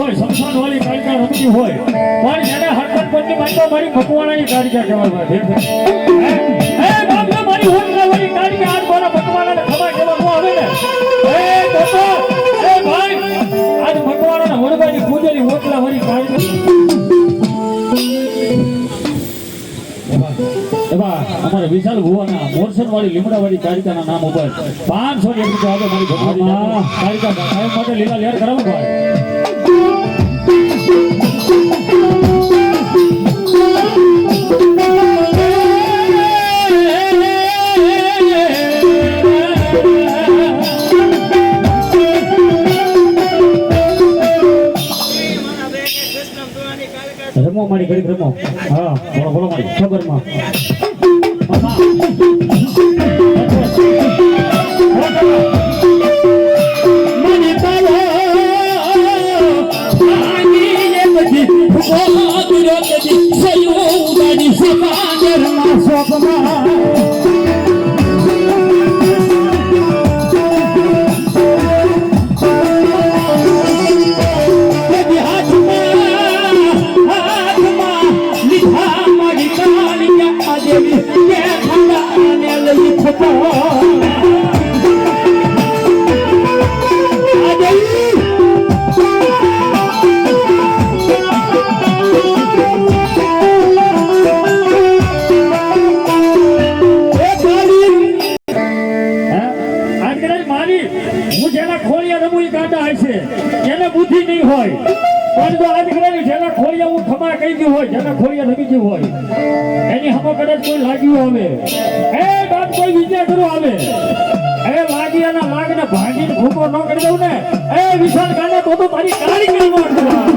ભોળસના લીમડાવાળી કાળિકા રમતી હોય. પણ જેને હરકત માનતો મારી ભગવાનાની કાળિકા કહેવાય. કાળિકા આજ મારા ભગવાનાને ખબર કહેવા ન આવે ને. હે દોસ્તો, અમારે વિશાલ ભુવાના મોરસન વાળી નામ ઉપર પાંચસો એક રૂપિયા આવે મારી ભગવાન કારિકા કાયમ માટે લેર કરાવું ભાઈ. મારી ઘડીક રમો હા બોલો બોલો મારી ખબરમાં મને જેના ખોળિયા રમી ગયું હોય એની હમો કદાચ કોઈ લાગ્યું આવે ન કરી દઉં ને. એ વિશાલ ગાંડા તો તો કાળી કરી નાખું.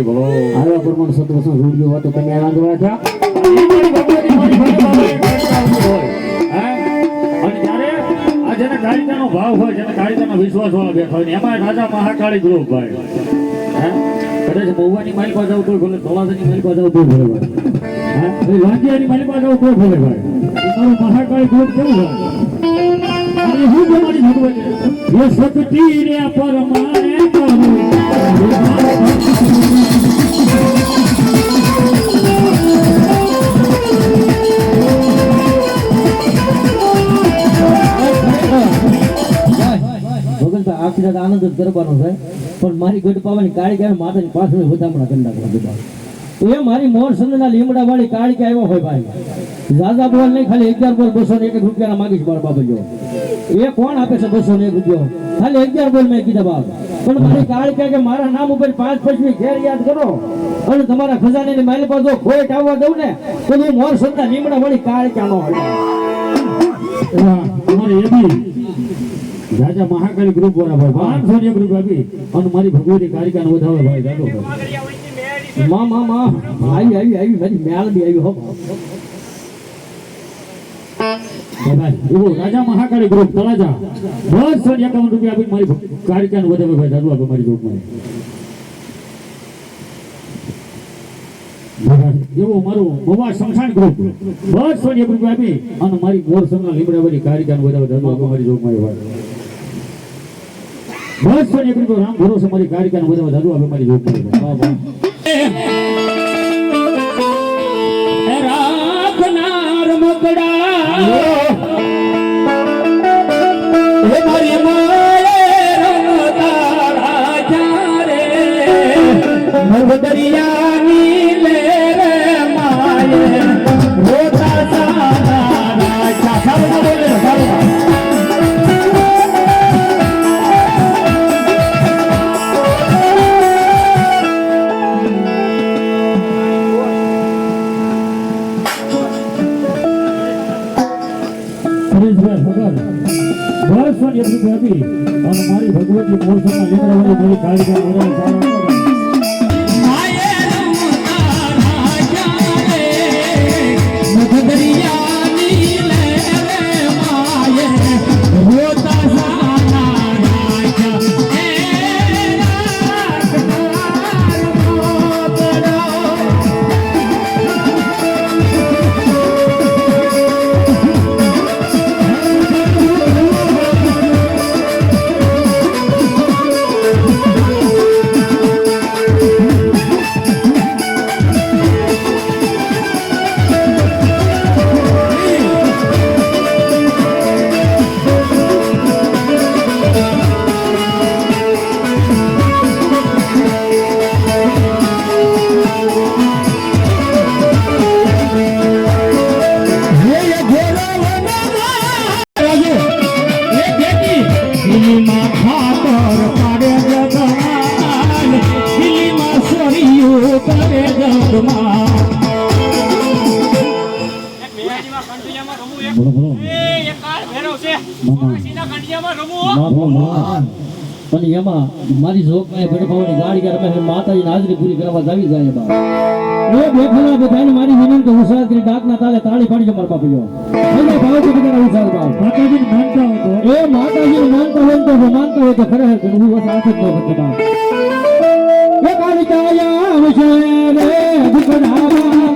મારી ભગવતી બોલો. આવા પ્રમાણ સત્રસો રૂપિયો હતો તમે આ વાંધવા થયા. મારી ભગવતી મારી ભગવતી હોય હે? અને જ્યારે આ જેને કાળિકાનો ભાવ હોય જેને કાળિકાનો વિશ્વાસ વાળા બેઠા હોય એમાં રાજા મહાકાળી ગ્રુપ ભાઈ હે? કદાચ મહુવાની મારી પાસે આવું ભલે તળાજાની મારી પાસે આવું ભલે ભાઈ. વાંજિયાની મારી પાસે આવું ભલે ભાઈ. તમારું મહાકાળી ગ્રુપ કેવું હોય? અરે હું તમારી ભગવતી એ શક્તિ રે પરમાણે કરું આખી રાત આનંદ જ કરવાનો થાય. પણ મારી ગઢ પાવાની કાળી ગાય માતાની પાછળ વધામણા કરી નાખવા બધા એ મારી મોર સંદના લીમડા વાળી કાળી કે આવ્યો હોય ભાઈ. દાદા બોલ નહીં, ખાલી અગિયાર બોલ બસો ને એક રૂપિયાના માગીશ મારા બાબજો એ કોણ આપે છે બસો ને એક રૂપિયો? ખાલી અગિયાર બોલ મેં કીધા બાપ. પણ મારી કાળી કે મારા નામ ઉપર પાંચ પચમી ઘેર યાદ કરો. અને તમારા ખજાને ની મારી પાસે ખોટ આવવા દઉં ને, તો હું મોર સંદના લીમડા વાળી કાળી ક્યાંનો હોય તમારે એ બી રાજા મહાકાળી ગ્રુપ વાળા ભાઈ પાંચસો સૂર્ય ગ્રુપ આપી. અને મારી ભગવતી કારિકાને વધારો ભાઈ ભાઈ માં માં માં, આવી આવી આવી, મારી મેળ બી આવી, હો. રાજા મહાકાળી ગ્રુપ તળાજા. બસો એકાવન રૂપિયા આપી, મારી કારિકાને વધારો ભાઈ દાદુ આપે મારી ગ્રુપમાં એવો મારું મવા શમશાન ગ્રુપ બસો ને એક રૂપિયા આપી, અને મારી મોર સંગના લીમડા વાળી કારિકાને વધાવે દાદુ આપે મારી જોગમાં બસો ને એક રામ ભરોસે મારી કાર્યક્રમ બધા દાદુ આપે મારી ગ્રુપમાં રાખનાર મકડા. મોરસમાં બોલો બોલો પણ એમાં મારી જોકમાં ભેડ પાવાની ગાડી કે રમે માતાજી હાજરી પૂરી કરવા જાવી જાય બા એ બેઠેલા બધાને મારી વિનંતી ઉસાદ કરી ડાકના તાલે તાળી પાડી મારા મને ભાવ કે બાપ માનતા હોય તો એ માતાજી માનતા હોય તો માનતા હોય તો ખરેખર જ ન કાલિકાયા આવશે રે દુખડાવા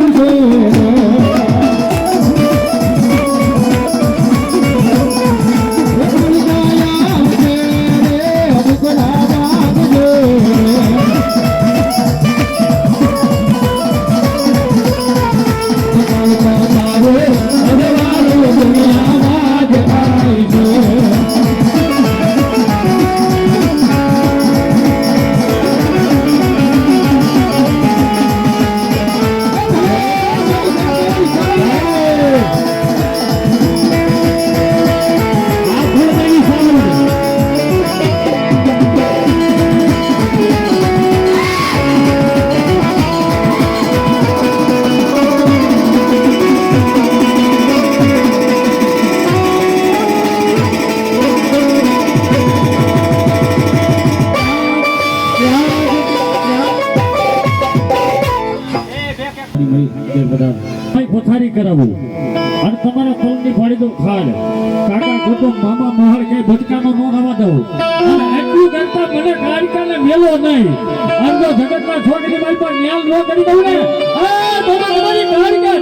તલની ફાડી દઉં, ખાડ. કાકા કુટુંબ મામા મોહર કે ભટકામાં નો રવા દઉં. અને એટલું કરતા મને કારિકાને મેલો નહીં. તો જગતના છોકરી મારી પર ન્યાલ ન કરી દઉં ને. આ તમારી કાળકા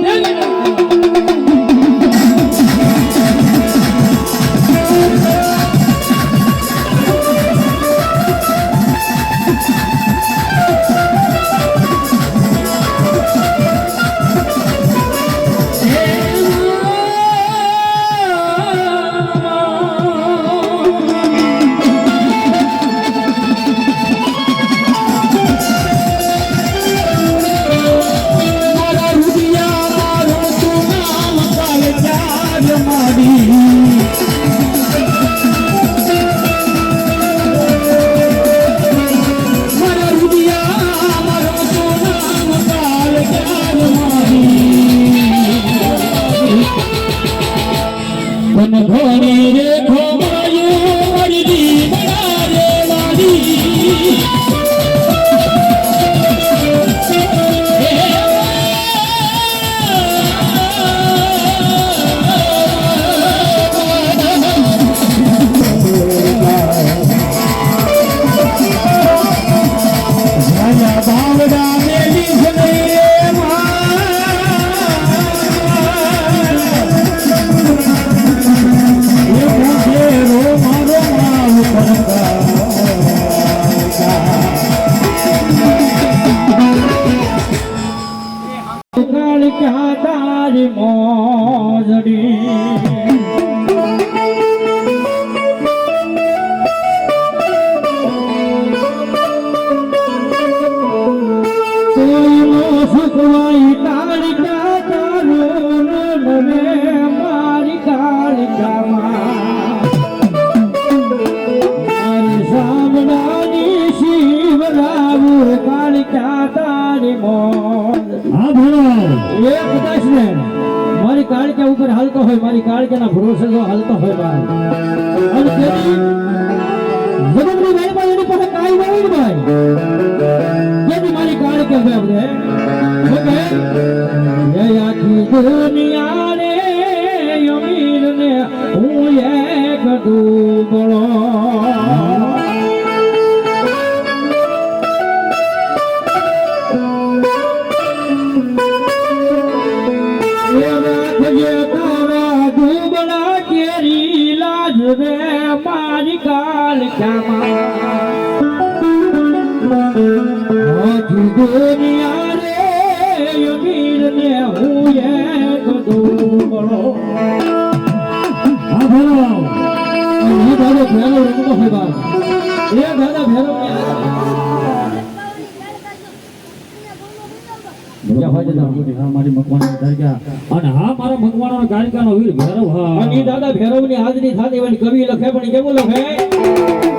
શિવરાવું કાળિકા તારી મોજ હા ભણો એ કદાચ ને. મારી કાળકા ઉપર હાલતો હોય, મારી કાળકાના ભરોસે જો હાલતો હોય ભાઈ. દુનિયા રે અમીર ને હું એક દુબળો આખી દુનિયા રે અમીર ને હું એક દુબળો હા ભણો એ દાદા ભેરો રમતો હોય બાર એ દાદા ભેરો હા, મારા મકવાનો ગાયિકાનો વીર ભૈરવ, હા. અને દાદા ભેરવની હાજરી થાતી એવાની કવિ લખે પણ કેવું લખે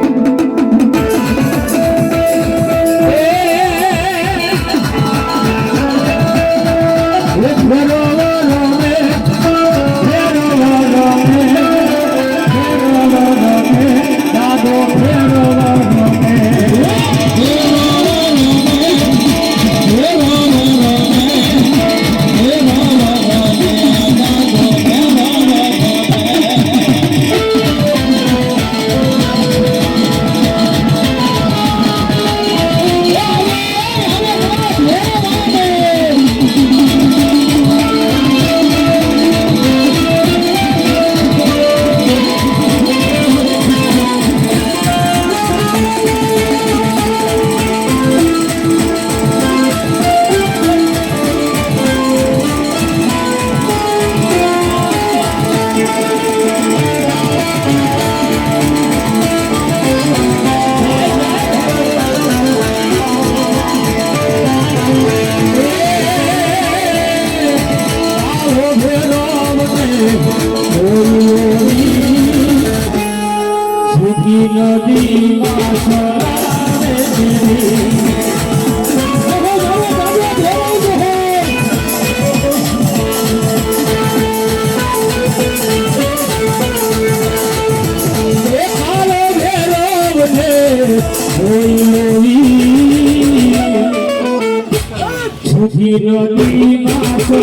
વિરોધી માથો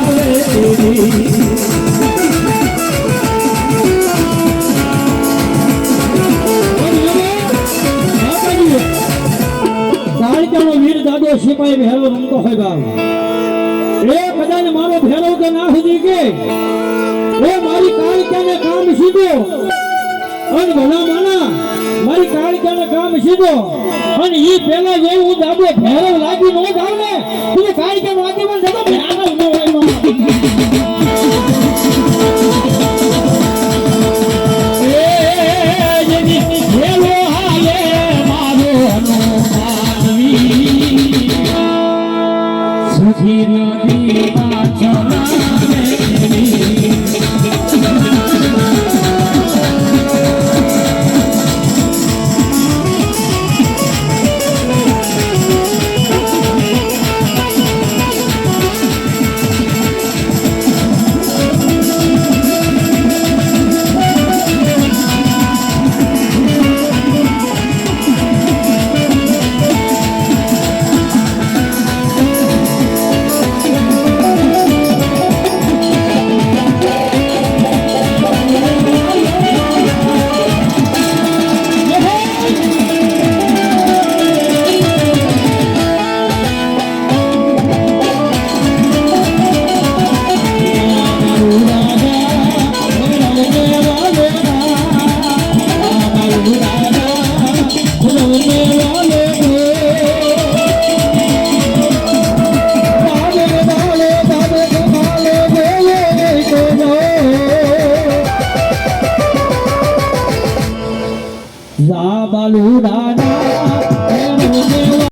આવે દાદો સિપાઈ ભેરો રમતો હોય બાપ. એ કદાચ મારો ભેરો કે ના સુધી કે? એ મારી કાલ ક્યાં કામ સીધો. અને ભલા માના મારી કાળિકાને કામ સીધો. અને એ પેલા જેવું દાદો ભેરવ લાગી નો જાવ ને તું કાળિકા